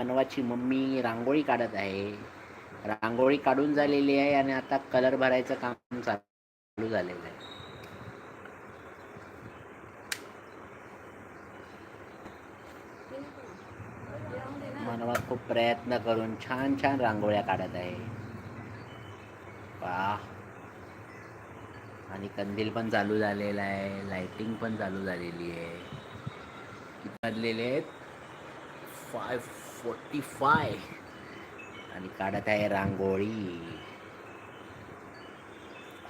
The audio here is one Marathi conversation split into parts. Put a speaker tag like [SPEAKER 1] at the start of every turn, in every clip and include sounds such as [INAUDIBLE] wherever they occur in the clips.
[SPEAKER 1] मनवाची मम्मी रांगोळी काढत आहे. रांगोळी काढून झालेली आहे आणि आता कलर भरायचं काम चालू झालेलं आहे. मनवा खूप प्रयत्न करून छान छान रांगोळ्या काढत आहे. वा आणि कंदील पण चालू झालेला आहे. लाइटिंग पण चालू झालेली आहे. किती वाजलेले आहेत? फाय फोर्टी फाय आणि काढत आहे रांगोळी.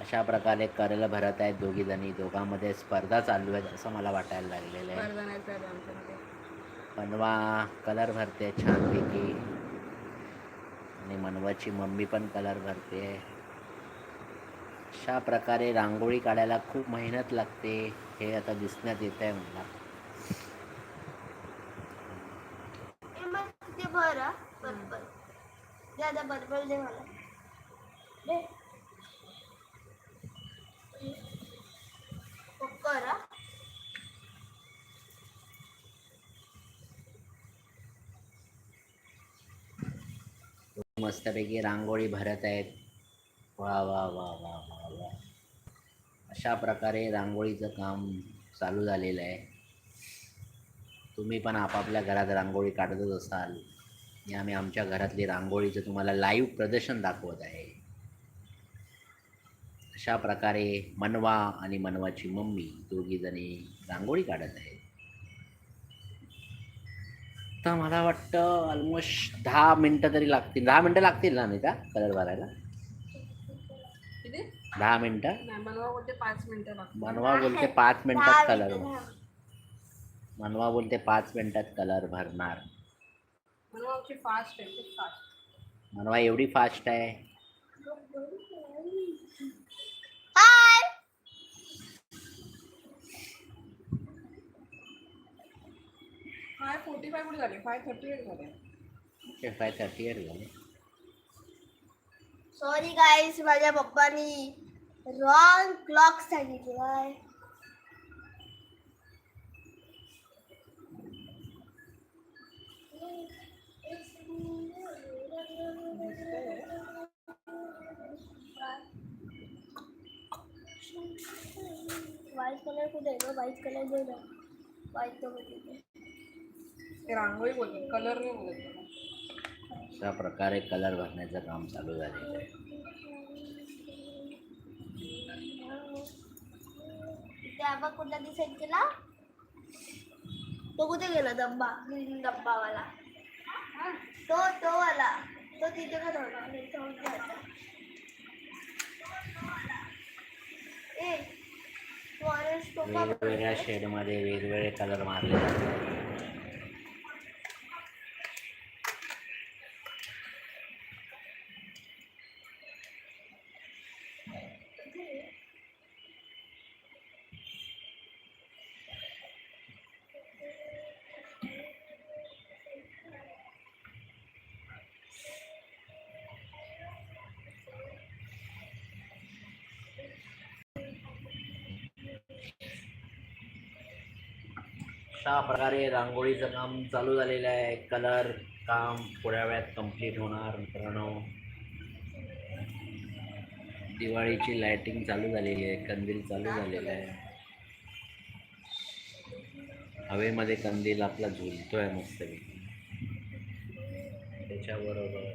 [SPEAKER 1] अशा प्रकारे करल भरत आहेत दोघी जणी. दोघांमध्ये स्पर्धा चालू आहेत असं मला वाटायला लागलेलं आहे. मनवा कलर भरते छानपैकी. आणि मनवाची मम्मी पण कलर भरते. अशा प्रकारे रांगोळी काढायला खूप मेहनत लागते. हे आता दिसण्यात येत आहे मला
[SPEAKER 2] ए मग ते भर हा, पर्पल दादा आता दे मला. दे. कर
[SPEAKER 1] मस्तपैकी रांगोळी भरत आहेत. वा वा वा वा वा वा. अशा प्रकारे रांगोळीचं काम चालू झालेलं आहे. तुम्ही पण आपापल्या घरात रांगोळी काढतच असाल. आणि आम्ही आमच्या घरातली रांगोळीचं तुम्हाला लाईव्ह प्रदर्शन दाखवत आहे. अशा प्रकारे मनवा आणि मनवाची मम्मी दोघीजणी रांगोळी काढत आहेत. तर मला वाटतं ऑलमोस्ट दहा मिनटं तरी लागतील. दहा मिनटं लागतील ना अनिता कलर भरायला दहा मिनटं?
[SPEAKER 3] मनवा बोलते पाच मिनिटं लागतात
[SPEAKER 1] मनवा बोलते पाच मिनिटात कलर. मनवा बोलते पाच मिनिटात कलर भरणार.
[SPEAKER 3] मनवा आमची फास्ट आहे खूप फास्ट
[SPEAKER 1] मनवा एवढी फास्ट आहे.
[SPEAKER 2] हाय
[SPEAKER 3] फाय फोर्टी फाय कुठे झाले फाय थर्टी एट झाले.
[SPEAKER 1] फाय थर्टी एट झाले.
[SPEAKER 2] सॉरी गाईस माझ्या पप्पानी रॉंग क्लॉक सांगितलाय व्हाईट कलर कुठे आहे ग? व्हाईट कलर दे ना व्हाईट
[SPEAKER 3] ते रांगोळी बोलतात कलर नाही बोलत त्याला.
[SPEAKER 1] अशा प्रकारे कलर भरण्याचं काम चालू झालेलं आहे.
[SPEAKER 2] इथे आबा कुठला डिसाईड केला? तो कुठे गेला डब्बा ग्रीन डब्बावाला तो तो वाला. तो तिथे का ठेवला नाही, तो ए
[SPEAKER 1] वेगवेगळ्या शेडमध्ये वेगवेगळे कलर मारले जातात. अशा प्रकारे रांगोळीचं काम चालू झालेलं आहे. कलर काम थोड्या वेळात कंप्लीट होणार मित्रांनो. दिवाळीची लायटिंग चालू झालेली आहे. कंदील चालू झालेला आहे. हवेमध्ये कंदील आपला झुलतो आहे मस्तपैकी त्याच्याबरोबर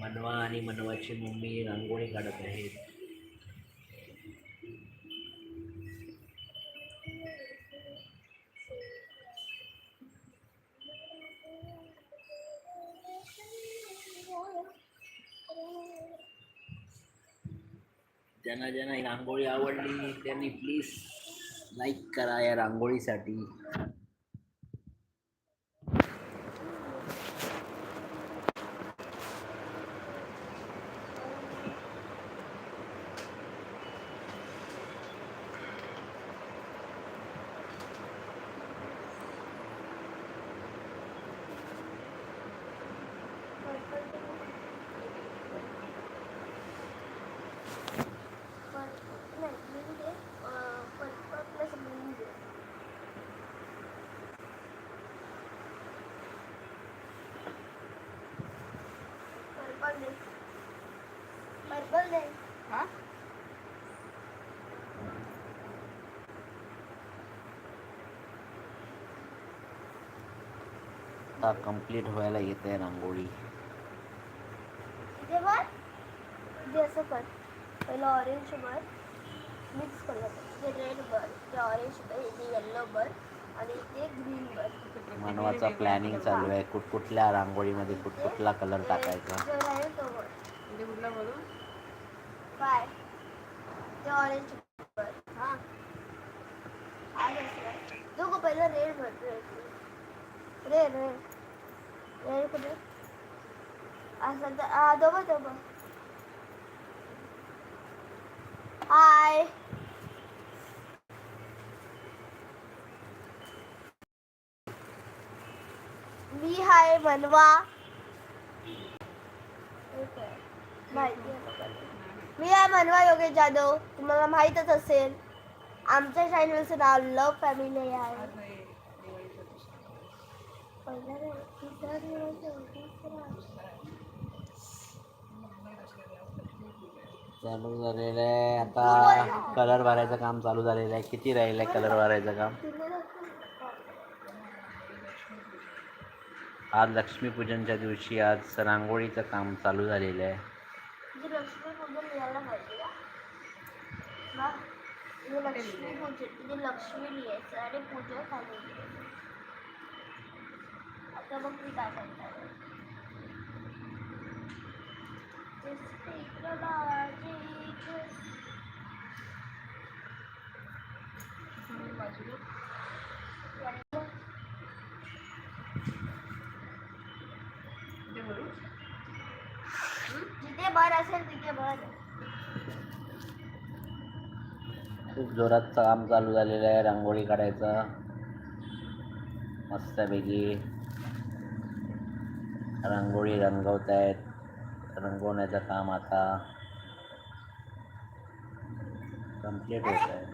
[SPEAKER 1] मनवा आणि मनवाची मम्मी रांगोळी काढत आहेत. ज्यांना ज्यांना रांगोळी आवडली त्यांनी प्लीज लाईक करा या रांगोळीसाठी. आता कंप्लीट व्हायला येते रांगोळी.
[SPEAKER 2] भर इथे असं कर. पहिलं ऑरेंज भर. मिक्स रेड भर इथे ऑरेंज येल्लो भर आणि ग्रीन
[SPEAKER 1] मनवाचा प्लॅनिंग चालू आहे. कुठ कुठल्या रांगोळीमध्ये कुठ कुठला कलर टाकायचा.
[SPEAKER 2] तो बाय ते ऑरेंज भर? हां. दोघं पहिलं रेड भर. रेड रेड कुठे असं तर दोघं दोघं हाय मी हाय मनवा. माहिती. मी आहे मनवा योगेश जाधव तुम्हाला माहीतच असेल आमच्या चॅनलचं नाव लव फॅमिली आहे.
[SPEAKER 1] चालू झालेलं आहे. आता कलर भरायचं काम चालू झालेलं आहे. किती राहिलं आहे कलर भरायचं काम? आज लक्ष्मीपूजनच्या दिवशी आज रांगोळीचं काम चालू झालेलं आहे.
[SPEAKER 2] लक्ष्मी पूजन लक्ष्मी लिहायचं आणि पूजा चालू लिहायचं. बघ मी काय करणार? जिथे भर असेल तिथे भर.
[SPEAKER 1] खूप जोरात काम चालू झालेलं आहे रांगोळी काढायचं. मस्तपैकी. रांगोळी रंगवत आहेत रंगवण्याचं काम आता कंप्लीट होत आहे.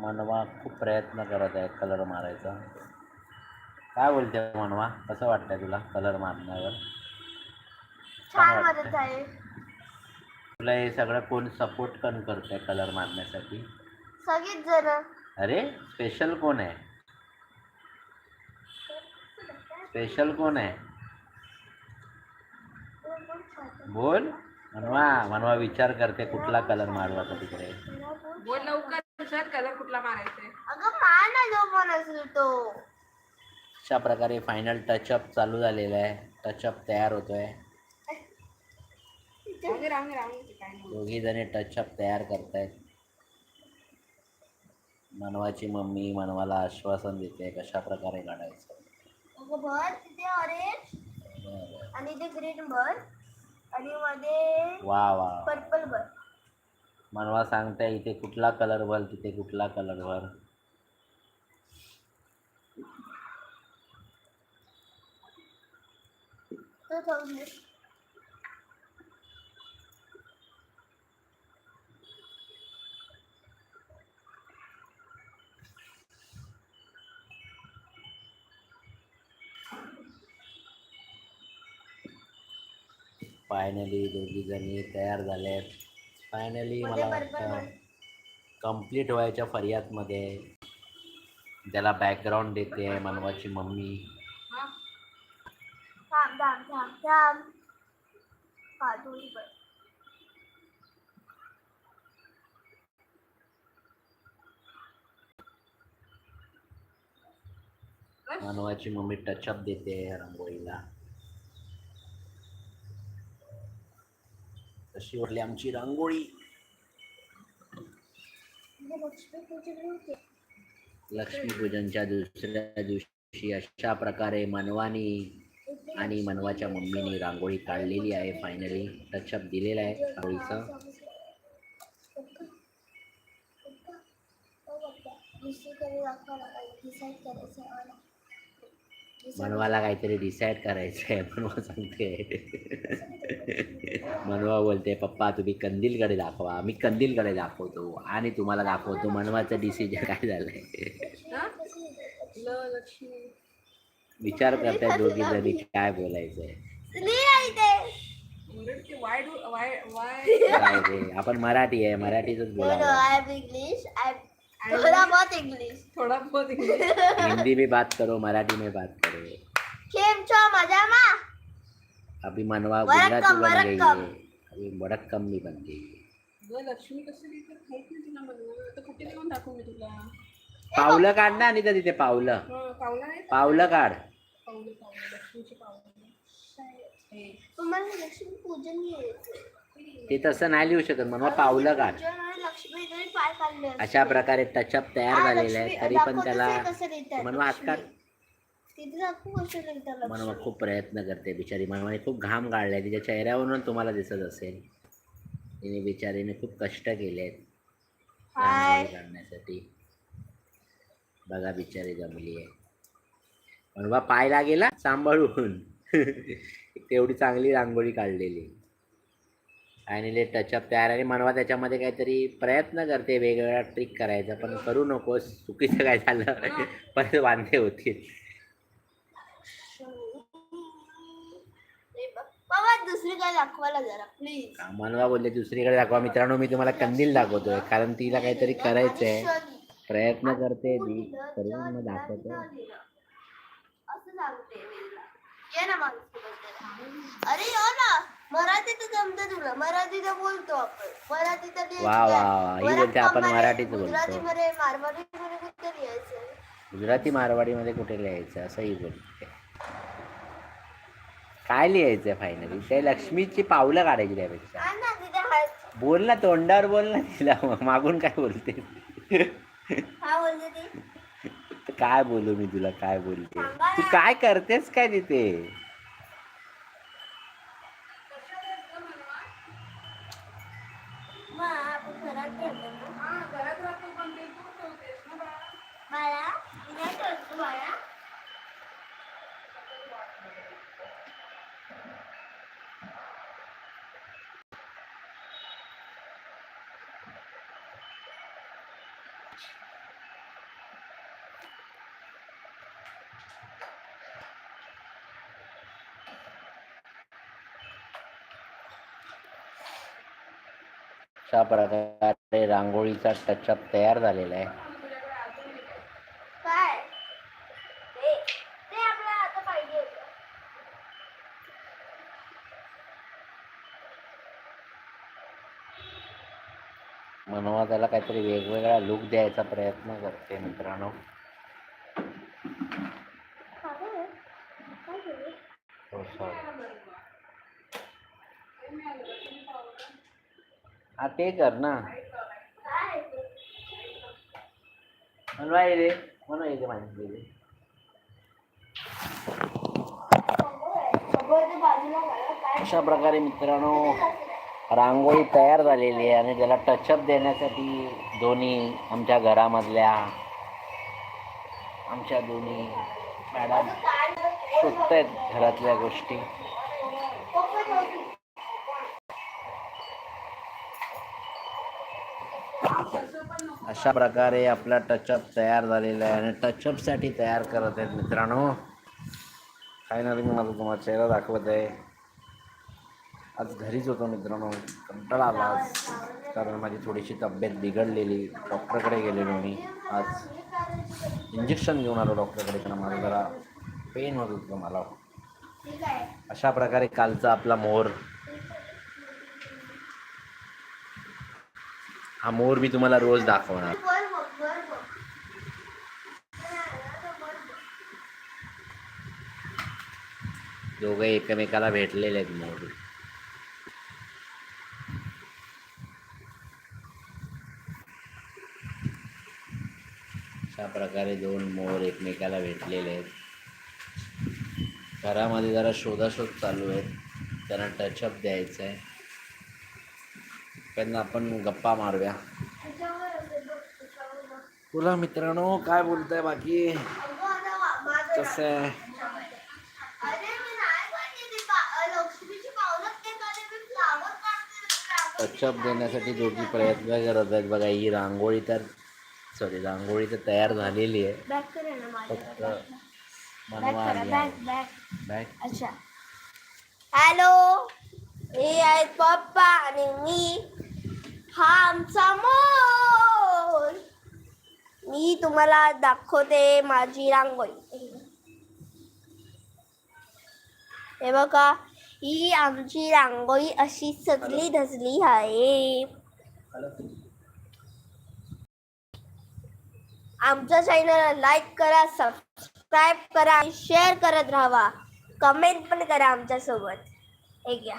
[SPEAKER 1] मनवा खूप प्रयत्न करत आहे कलर मारायचा. काय बोलते मनवा? कसं वाटतंय तुला कलर मारण्यावर?
[SPEAKER 2] छान
[SPEAKER 1] वाटतं.
[SPEAKER 2] मदत आहे.
[SPEAKER 1] तुला हे सगळं कोण सपोर्ट पण करतंय कलर मारण्यासाठी?
[SPEAKER 2] सगळीच जण.
[SPEAKER 1] अरे स्पेशल कोण आहे? स्पेशल कोण आहे? बोल. मनवा मनवा विचार करते कुठला कलर मारला तर तिकडे.
[SPEAKER 3] बोल लवकर सर कलर कुठला मारायचा आहे?
[SPEAKER 2] अगं मान ना जो पण असेल तो.
[SPEAKER 1] अशा प्रकारे फायनल टचअप चालू झालेला आहे. टचअप तयार होतोय. दोघी जणी टचअप तयार करतायत. मनवाची मम्मी मनवाला आश्वासन देते कशा प्रकारे काढायचं.
[SPEAKER 2] अगं भर तिथे ऑरेंज. आणि इथे ग्रीन भर आणि मध्ये
[SPEAKER 1] वा वा
[SPEAKER 2] पर्पल भर.
[SPEAKER 1] मनवा सांगताय इथे कुठला कलर भर तिथे कुठला कलर भर?
[SPEAKER 2] तो
[SPEAKER 1] फायनली दोघी जणी तयार झाल्यात फायनली
[SPEAKER 2] मध्ये
[SPEAKER 1] मला वाटतं कंप्लीट व्हायच्या फरियादमध्ये त्याला बॅकग्राऊंड देते मनवाची मम्मी. मनवाची मम्मी टचअप देते रांगोळीला. तशी वाटली आमची रांगोळी.
[SPEAKER 2] लक्ष्मी
[SPEAKER 1] लक्ष्मीपूजनच्या दुसऱ्या दिवशी अशा प्रकारे मनवानी आणि मनवाच्या मम्मीने रांगोळी काढलेली आहे फायनली टचअप दिलेला आहे रांगोळीचं
[SPEAKER 2] दुसरीकडे दाखवायला पाहिजे डिसाईड करायचं आहे मला Decide
[SPEAKER 1] मनवाला काहीतरी डिसाईड करायचं आहे मनवा सांगते. मनवा बोलते पप्पा तुम्ही कंदीलकडे दाखवा. मी कंदीलकडे दाखवतो आणि तुम्हाला दाखवतो मनवाचं डिसिजन काय झालंय.
[SPEAKER 3] हा? ल लक्ष्मी.
[SPEAKER 1] विचार करताय दोघी जणी काय बोलायचं आहे
[SPEAKER 2] लिहा इथे
[SPEAKER 3] उलट ते वाय डू वाय वाय.
[SPEAKER 1] काय रे? आपण मराठी आहे मराठीतच
[SPEAKER 2] No, no, थोड़ा बहुत इंग्लिश
[SPEAKER 3] थोड़ा बहुत इंग्लिश
[SPEAKER 1] हिंदी में बात करो मराठी में बात करो।
[SPEAKER 2] केम छो मजामा
[SPEAKER 1] अभी मनवा गुजराती बन गई है। अभी वडक्कम भी बन गई है। पावलं काढ ना आणि तिथे पावलं.
[SPEAKER 3] पावलं
[SPEAKER 1] काढ.
[SPEAKER 2] तुम्हाला लक्ष्मी पूजन
[SPEAKER 1] ते तसं नाही लिहू शकत म्हणून पावलं काढ
[SPEAKER 2] पाय काढले असते.
[SPEAKER 1] अशा प्रकारे टचअप तयार झालेले आहे तरी पण त्याला
[SPEAKER 2] कसं लिहितात,
[SPEAKER 1] मनवा. खूप प्रयत्न करते बिचारी मनवाने खूप घाम काढलाय तिच्या चेहऱ्यावरून तुम्हाला दिसत असेल. तिने बिचारीने खूप कष्ट केले आहेत काढण्यासाठी बघा बिचारी जमली आहे. मनवा पाय लागेला सांभाळून. [LAUGHS] तेवढी चांगली रांगोळी काढलेली. आणि टचअप तयार आणि मनवा त्याच्यामध्ये काहीतरी प्रयत्न करते वेगवेगळा ट्रिक करायचा पण करू नकोस चुकीचं काय झालं [LAUGHS] परत वांदे होतील.
[SPEAKER 2] दाखवायला जरा प्लीज
[SPEAKER 1] मनवा बोलले दुसरीकडे दाखवा. मित्रांनो मी तुम्हाला कंदील दाखवतोय कारण तिला काहीतरी करायचं आहे प्रयत्न करते ती दाखवते.
[SPEAKER 2] असं सांगते मी तुला. ये ना माणूस अरे हो ना. मराठीत जमतं तुला. मराठीत बोलतो आपण. मराठीत
[SPEAKER 1] वा, वा? वा. ही बोलते आपण मराठीत बोलतो.
[SPEAKER 2] गुजरातीमध्ये मारवाडीमध्ये कुठे लिहायचं?
[SPEAKER 1] गुजराती मारवाडीमध्ये कुठे लिहायचं? असंही बोलते. काय लिहायचं फायनली ते लक्ष्मीची पावलं काढायची त्यापेक्षा.
[SPEAKER 2] ना तिथे हात
[SPEAKER 1] बोल ना तोंडावर बोल ना तिला. मागून काय बोलते?
[SPEAKER 2] हा बोलते ती?
[SPEAKER 1] तर काय बोलू मी तुला? काय बोलते? तू. काय करतेस काय तिथे? अशा प्रकारे रांगोळीचा टचअप तयार झालेला आहे
[SPEAKER 2] काय ते ते आपल्याला आता पाहिजे होतं
[SPEAKER 1] मनवा त्याला काहीतरी वेगवेगळा लुक द्यायचा प्रयत्न करते मित्रांनो. हो, हा ते कर ना.
[SPEAKER 2] काय आहे
[SPEAKER 1] रे मनवा येते माहिती दे. अशा प्रकारे मित्रांनो रांगोळी तयार झालेली आहे आणि त्याला टचअप देण्यासाठी दोन्ही आमच्या घरामधल्या आमच्या दोन्ही मॅडम शोधत आहेत घरातल्या गोष्टी. अशा प्रकारे आपला टचअप तयार झालेला आहे आणि टचअपसाठी तयार करत आहेत मित्रांनो. फायनली मी माझा तुम्हाला चेहरा दाखवत आहे. आज घरीच होतो मित्रांनो. कंटाळा आला आज. कारण माझी थोडीशी तब्येत बिघडलेली. डॉक्टरकडे गेलेलो मी. आज इंजेक्शन घेऊन आलो डॉक्टरकडे. कारण मला जरा पेन होत होतं मला. अशा प्रकारे कालचा आपला मोर. हा मोर मी तुम्हाला रोज दाखवणार. दोघे एकमेकाला भेटलेले आहेत मोर. प्रकारे दोन मोर एकमेकाला भेटलेले आहेत. घरामध्ये जरा शोधाशोध चालू आहे त्यांना टचअप द्यायचं आहे. त्यांना आपण गप्पा मारूया.
[SPEAKER 2] तुला
[SPEAKER 1] बोला मित्रांनो काय बोलताय बाकी? कसं आहे? टचअप देण्यासाठी दोघी प्रयत्न करत आहेत. बघा ही रांगोळी तर सॉरी रांगोळी तर तयार झालेली आहे.
[SPEAKER 2] बॅक करे ना माझ्या
[SPEAKER 1] फक्त
[SPEAKER 2] बॅक
[SPEAKER 1] मनवा
[SPEAKER 2] करा
[SPEAKER 1] आली
[SPEAKER 2] बॅक
[SPEAKER 1] आहे.
[SPEAKER 2] बॅक
[SPEAKER 1] बॅग
[SPEAKER 2] अच्छा. हॅलो हे आहेत पप्पा आणि मी. हा आमचा मोर. तुम्हाला दाखवते माझी रांगोळी. हे बघा ही आमची रांगोळी अशी सजली धजली आहे. आमच्या चॅनलला लाईक करा सबस्क्राईब करा आणि शेअर करत राहा कमेंट पण करा आमच्यासोबत. हे घ्या.